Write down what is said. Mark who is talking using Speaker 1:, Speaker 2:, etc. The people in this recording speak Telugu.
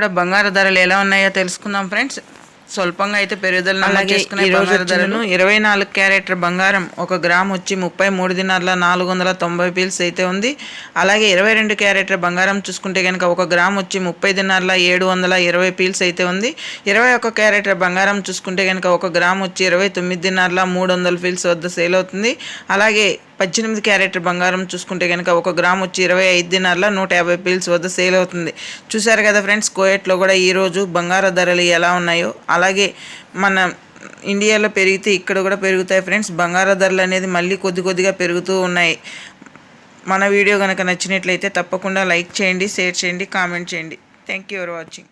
Speaker 1: ఇక్కడ బంగారు ధరలు ఎలా ఉన్నాయో తెలుసుకుందాం ఫ్రెండ్స్. స్వల్పంగా అయితే పెరుగుదల అలాగే ధరను ఇరవై నాలుగు క్యారెట్ బంగారం ఒక గ్రామ్ వచ్చి ముప్పై మూడు దినార్ల నాలుగు వందల తొంభై పీల్స్ అయితే ఉంది. అలాగే ఇరవై రెండు క్యారెట్ బంగారం చూసుకుంటే కనుక ఒక గ్రామ్ వచ్చి ముప్పై దినార్ల ఏడు వందల ఇరవై పీల్స్ అయితే ఉంది. ఇరవై ఒక క్యారెట్ బంగారం చూసుకుంటే కనుక ఒక గ్రామ్ వచ్చి ఇరవై తొమ్మిది దినార్ల మూడు వందల పీల్స్ వద్ద సేల్ అవుతుంది. అలాగే పద్దెనిమిది క్యారెట్ బంగారం చూసుకుంటే కనుక ఒక గ్రామ్ వచ్చి ఇరవై ఐదు దినార్ల నూట యాభై పీల్స్ వద్ద సేల్ అవుతుంది. చూసారు కదా ఫ్రెండ్స్ కోయట్లో కూడా ఈరోజు బంగార ధరలు ఎలా ఉన్నాయో అలాగే మన ఇండియాలో పెరిగితే ఇక్కడ కూడా పెరుగుతాయి ఫ్రెండ్స్ బంగార ధరలు అనేది మళ్ళీ కొద్ది కొద్దిగా పెరుగుతూ ఉన్నాయి. మన వీడియో కనుక నచ్చినట్లయితే తప్పకుండా లైక్ చేయండి షేర్ చేయండి కామెంట్ చేయండి. Thank you for watching